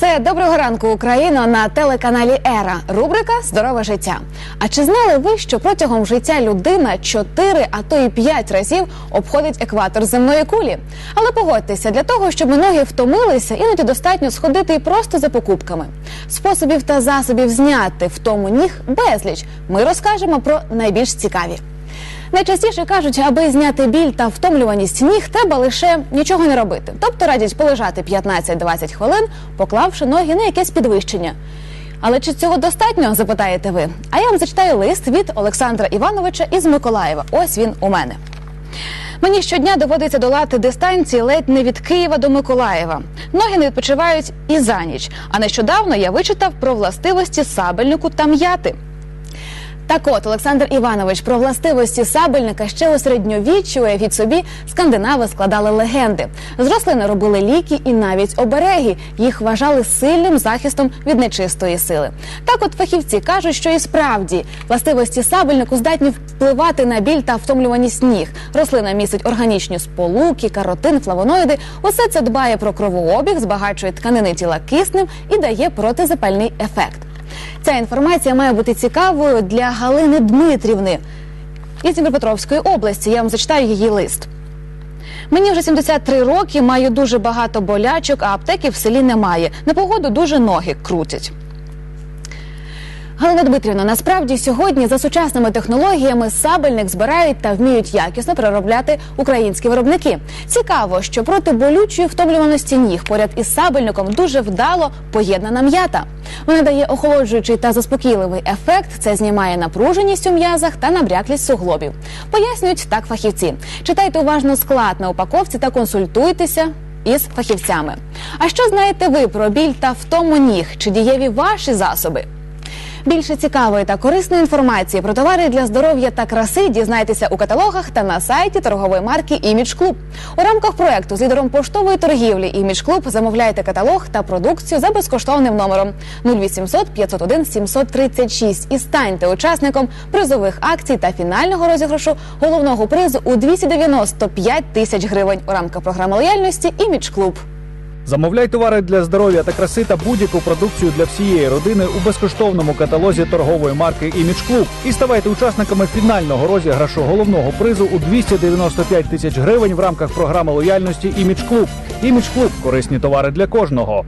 Це доброго ранку Україна на телеканалі Ера. Рубрика Здорове життя. А чи знали ви, що протягом життя людина 4, а то і 5 разів обходить екватор земної кулі? Але погодьтеся, для того, щоб ноги втомилися, іноді достатньо сходити і просто за покупками. Способів та засобів зняти втому ніг безліч. Ми розкажемо про найбільш цікаві. Найчастіше кажуть, аби зняти біль та втомлюваність ніг, треба лише нічого не робити. Тобто радять полежати 15-20 хвилин, поклавши ноги на якесь підвищення. Але чи цього достатньо, запитаєте ви? А я вам зачитаю лист від Олександра Івановича із Миколаєва. Ось він у мене. Мені щодня доводиться долати дистанції ледь не від Києва до Миколаєва. Ноги не відпочивають і за ніч. А нещодавно я вичитав про властивості сабельнику та м'яти. Так от Олександр Іванович про властивості сабельника ще у середньовіччі уявіть собі скандинави складали легенди. З рослини робили ліки і навіть обереги. Їх вважали сильним захистом від нечистої сили. Так, от фахівці кажуть, що і справді властивості сабельнику здатні впливати на біль та втомлюваність ніг. Рослина містить органічні сполуки, каротин, флавоноїди. Усе це дбає про кровообіг, збагачує тканини тіла киснем і дає протизапальний ефект. Ця інформація має бути цікавою для Галини Дмитрівни із Дніпропетровської області. Я вам зачитаю її лист. Мені вже 73 роки, маю дуже багато болячок, а аптеки в селі немає. На погоду дуже ноги крутять. Галина Дмитрівна, насправді сьогодні за сучасними технологіями сабельник збирають та вміють якісно переробляти українські виробники. Цікаво, що проти болючої втомлюваності ніг поряд із сабельником дуже вдало поєднана м'ята. Вона дає охолоджуючий та заспокійливий ефект. Це знімає напруженість у м'язах та набряклість суглобів. Пояснюють так фахівці. Читайте уважно склад на упаковці та консультуйтеся. Із фахівцями. А що знаєте ви про біль та втому ніг? Чи дієві ваші засоби? Більше цікавої та корисної інформації про товари для здоров'я та краси дізнайтеся у каталогах та на сайті торгової марки Імідж Клуб. У рамках проекту з лідером поштової торгівлі Імідж Клуб замовляйте каталог та продукцію за безкоштовним номером 0800 501 736 і станьте учасником призових акцій та фінального розіграшу головного призу у 295 тисяч гривень у рамках програми лояльності Імідж Клуб. Замовляй товари для здоров'я та краси та будь-яку продукцію для всієї родини у безкоштовному каталозі торгової марки Image Клуб і ставайте учасниками фінального розіграшу головного призу у 295 тисяч гривень в рамках програми лояльності Image Клуб. Image Клуб корисні товари для кожного.